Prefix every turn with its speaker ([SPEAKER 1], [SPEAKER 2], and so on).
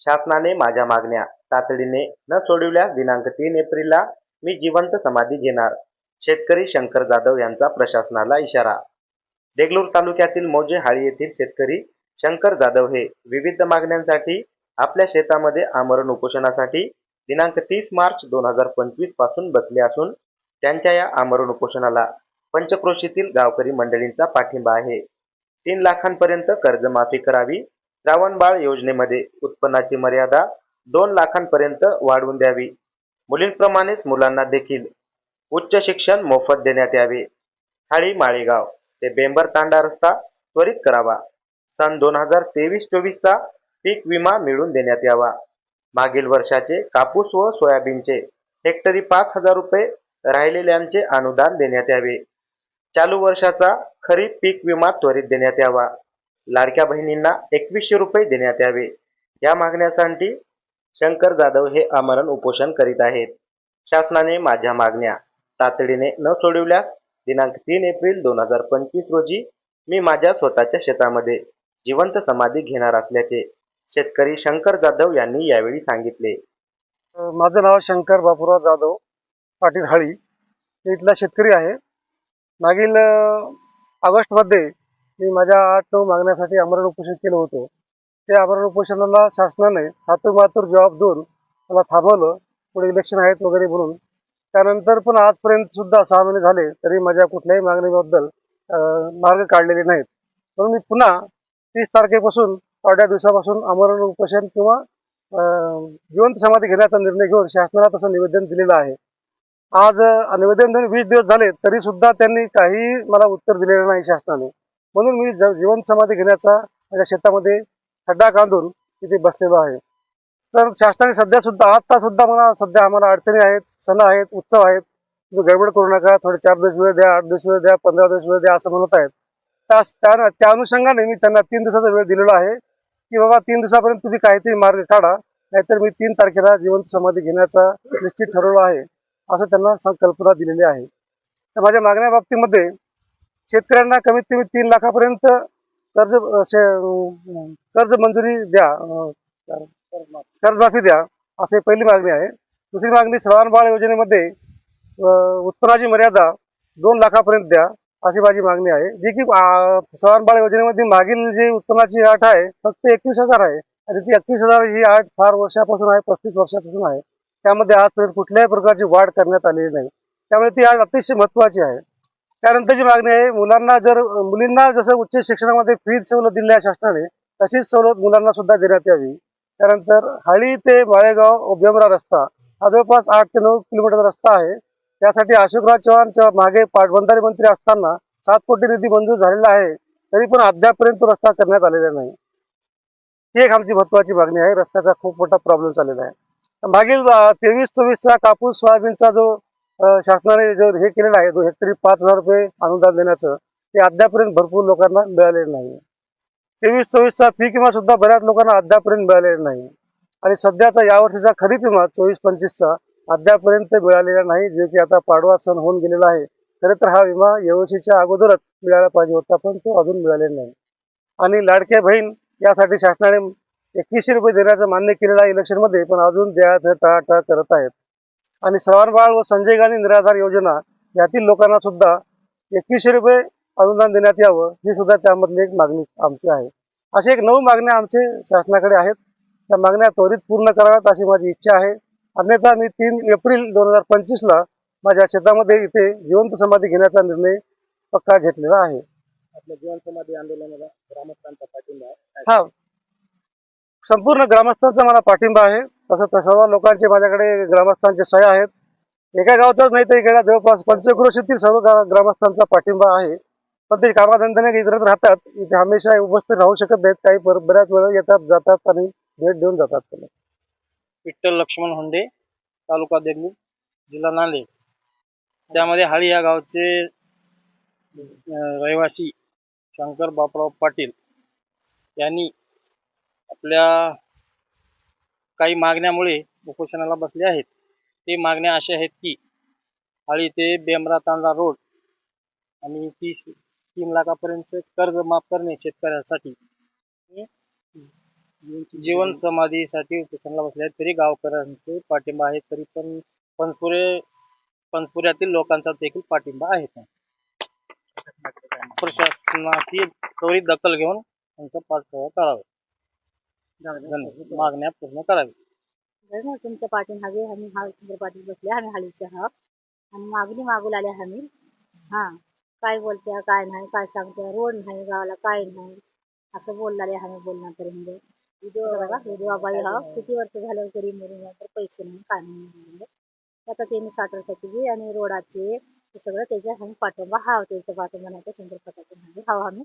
[SPEAKER 1] शासनाने माझ्या मागण्या तातडीने न सोडविल्यास दिनांक तीन एप्रिलला मी जिवंत समाधी घेणार. शेतकरी शंकर जाधव यांचा प्रशासनाला इशारा. देगलूर तालुक्यातील मौजे हाळी येथील शेतकरी शंकर जाधव हे विविध मागण्यांसाठी आपल्या शेतामध्ये आमरण उपोषणासाठी दिनांक तीस मार्च दोन हजार पंचवीसपासून बसले असून त्यांच्या या आमरण उपोषणाला पंचक्रोशीतील गावकरी मंडळींचा पाठिंबा आहे. तीन लाखांपर्यंत कर्जमाफी करावी श्रावणबाळ योजनेमध्ये उत्पन्नाची मर्यादा दोन लाखांपर्यंत वाढवून द्यावी. मुलींप्रमाणेच मुलांना देखील उच्च शिक्षण मोफत देण्यात यावे. हाळी माळेगाव ते बेंबर तांडा रस्ता त्वरित करावा. सन दोन हजार तेवीस चोवीसचा पीक विमा मिळवून देण्यात यावा. मागील वर्षाचे कापूस व सोयाबीनचे हेक्टरी पाच हजार रुपये राहिलेल्यांचे अनुदान देण्यात यावे. चालू वर्षाचा खरीप पीक विमा त्वरित देण्यात यावा. लाडक्या बहिणींना एकवीसशे रुपये देण्यात यावे. या मागण्यासाठी शंकर जाधव हे आमरण उपोषण करीत आहेत. शासनाने माझ्या मागण्या तातडीने न सोडविल्यास दिनांक तीन एप्रिल दोन हजार पंचवीस रोजी मी माझ्या स्वतःच्या शेतामध्ये जिवंत समाधी घेणार असल्याचे शेतकरी शंकर जाधव यांनी यावेळी सांगितले.
[SPEAKER 2] माझं नाव शंकर बापूराव जाधव पाटील हळी. इथला शेतकरी आहे. मागील ऑगस्टमध्ये मी माझ्या आठ नऊ मागण्यासाठी आमरण उपोषण केलं होतं. त्या आमरण उपोषणाला शासनाने हातोमातूर जॉब देऊन मला थांबवलं. पुढे इलेक्शन आहेत वगैरे म्हणून. त्यानंतर पण आजपर्यंत सुद्धा सहा महिने झाले तरी माझ्या कुठल्याही मागणीबद्दल मार्ग काढलेले नाहीत. म्हणून मी पुन्हा तीस तारखेपासून अर्ध्या दिवसापासून आमरण उपोषण किंवा जिवंत समाधी घेण्याचा निर्णय घेऊन शासनाला तसं निवेदन दिलेलं आहे. आज निवेदन देऊन वीस दिवस झाले तरी सुद्धा त्यांनी काही मला उत्तर दिलेलं नाही शासनाने. म्हणून मी जीवन समाधी घेण्याचा माझ्या शेतामध्ये खड्डा काढून तिथे बसलेलो आहे. तर शासनाने सध्या सुद्धा आता सुद्धा मला सध्या आम्हाला अडचणी आहेत सण आहेत उत्सव आहेत. तुम्ही गडबड करू नका थोडे चार दिवस वेळ द्या आठ दिवस वेळ द्या पंधरा दिवस वेळ द्या असं म्हणत आहेत. त्या त्या- त्या अनुषंगाने मी त्यांना तीन दिवसाचा वेळ दिलेला आहे की बाबा तीन दिवसापर्यंत तुम्ही काहीतरी मार्ग काढा नाहीतर मी तीन तारखेला जिवंत समाधी घेण्याचा निश्चित ठरवलं आहे असं त्यांना कल्पना दिलेली आहे. तर माझ्या मागण्या बाबतीमध्ये शेतकऱ्यांना कमीत कमी तीन लाखापर्यंत कर्ज शे- कर्ज मंजुरी द्या कर्जमाफी द्या असे पहिली मागणी आहे. दुसरी मागणी श्रावण बाळ योजनेमध्ये उत्पन्नाची मर्यादा दोन लाखापर्यंत द्या अशी माझी मागणी आहे. जी की श्रावण बाळ योजनेमध्ये मागील जी उत्पन्नाची आठ आहे फक्त एकवीस हजार आहे. आणि ती एकवीस हजार ही आठ फार वर्षापासून आहे पस्तीस वर्षापासून आहे. त्यामध्ये आजपर्यंत कुठल्याही प्रकारची वाढ करण्यात आलेली नाही. त्यामुळे ती आठ अतिशय महत्वाची आहे. त्यानंतरची मागणी आहे मुलांना जर मुलींना जसं उच्च शिक्षणामध्ये फी सवलत दिली आहे शासनाने तशीच सवलत मुलांना सुद्धा देण्यात यावी. त्यानंतर हाळी ते माळेगाव बेमरा रस्ता हा जवळपास आठ ते नऊ किलोमीटर रस्ता आहे. त्यासाठी अशोकराव चव्हाणच्या मागे पाटबंधारे मंत्री असताना सात कोटी निधी मंजूर झालेला आहे तरी पण अद्यापपर्यंत तो रस्ता करण्यात आलेला नाही. ही एक आमची महत्वाची मागणी आहे रस्त्याचा खूप मोठा प्रॉब्लेम चाललेला आहे. मागील तेवीस चोवीसचा कापूस सोयाबीनचा जो शासनाने जर हे केलेलं आहे जो हेक्टरी पाच हजार रुपये अनुदान देण्याचं ते अद्यापर्यंत भरपूर लोकांना मिळालेलं नाही. तेवीस चोवीसचा पीक विमा सुद्धा बऱ्याच लोकांना अद्यापर्यंत मिळालेला नाही. आणि सध्याचा यावर्षीचा खरीप विमा चोवीस पंचवीसचा अद्यापर्यंत मिळालेला नाही जे की आता पाडवा सण होऊन गेलेला आहे. खरे तर हा विमा यावर्षीच्या अगोदरच मिळायला पाहिजे होता पण तो अजून मिळालेला नाही. आणि लाडक्या बहीण यासाठी शासनाने एकवीसशे रुपये देण्याचं मान्य केलेलं आहे इलेक्शनमध्ये पण अजून द्यायचं टाळाटाळ करत आहेत. आणि श्रवणबाळ व संजय गांधी निराधार योजना यातील लोकांना सुद्धा एकवीसशे रुपये अनुदान देण्यात यावं ही सुद्धा त्यामधली एक मागणी आमची आहे. अशा एक नऊ मागण्या आमचे शासनाकडे आहेत. त्या मागण्या त्वरित पूर्ण कराव्यात अशी माझी इच्छा आहे. अन्यथा मी तीन एप्रिल दोन हजार पंचवीसला माझ्या शेतामध्ये इथे जिवंत समाधी घेण्याचा निर्णय पक्का घेतलेला आहे.
[SPEAKER 1] आपल्या जीवन समाधी आंदोलनाला ग्रामस्थांचा पाठिंबा आहे.
[SPEAKER 2] हा. संपूर्ण ग्रामस्थांचा मला पाठिंबा आहे. तसं तर सर्व लोकांचे माझ्याकडे ग्रामस्थांचे सह्या आहेत. एका गावचाच नाही तर इकडे जवळपास पंचक्रोशीतील सर्व ग्रामस्थांचा पाठिंबा आहे. पण ते कामाधंद्याने इतरत राहतात. इथे हमेशा उपस्थित राहू शकत नाहीत. काही पर- बऱ्याच वेळा येतात जातात आणि भेट देऊन जातात त्याला
[SPEAKER 3] विठ्ठल लक्ष्मण होंडे तालुका देगलूर जिल्हा नांदेड. त्यामध्ये हाळी या गावचे रहिवासी शंकर बापराव पाटील यांनी आपल्या काही मागण्यामुळे उपोषणाला बसले आहेत. ते मागण्या अशा आहेत की हाळी ते बेमरा तांडा रोड आणि तीस तीन लाखापर्यंत कर्ज माफ करणे शेतकऱ्यांसाठी जीवन समाधीसाठी उपोषणाला बसले आहेत. तरी गावकऱ्यांचे पाठिंबा आहे तरी पण पणपुरे पणपुऱ्यातील लोकांचा देखील पाठिंबा आहे. प्रशासनाची त्वरित दखल घेऊन त्यांचा पाठपुरावा करावा. धन्यवाद. मागण्या पूर्ण करावी.
[SPEAKER 4] बरं तुमच्या पाठीन हवे आम्ही हा सुंदर पाटील बसले आम्ही हालीचे आहोत. आणि मागणी मागू लागल्या आम्ही. हा काय बोलत्या काय नाही काय सांगत्या रोड नाही गावाला काय नाही. असं बोलणारे आम्ही बोलणार तरी म्हणजे बघा विधवाबाई हा किती वर्ष झालं तरी मरून तर पैसे नाही काय नाही म्हणजे आता त्यांनी साठ वर्षाची आणि रोडाचे हे सगळं त्याच्या आम्ही पाठिंबा हा त्याचा पाठिंबा नाही तर सुंदर पटाचे हवे हा आम्ही.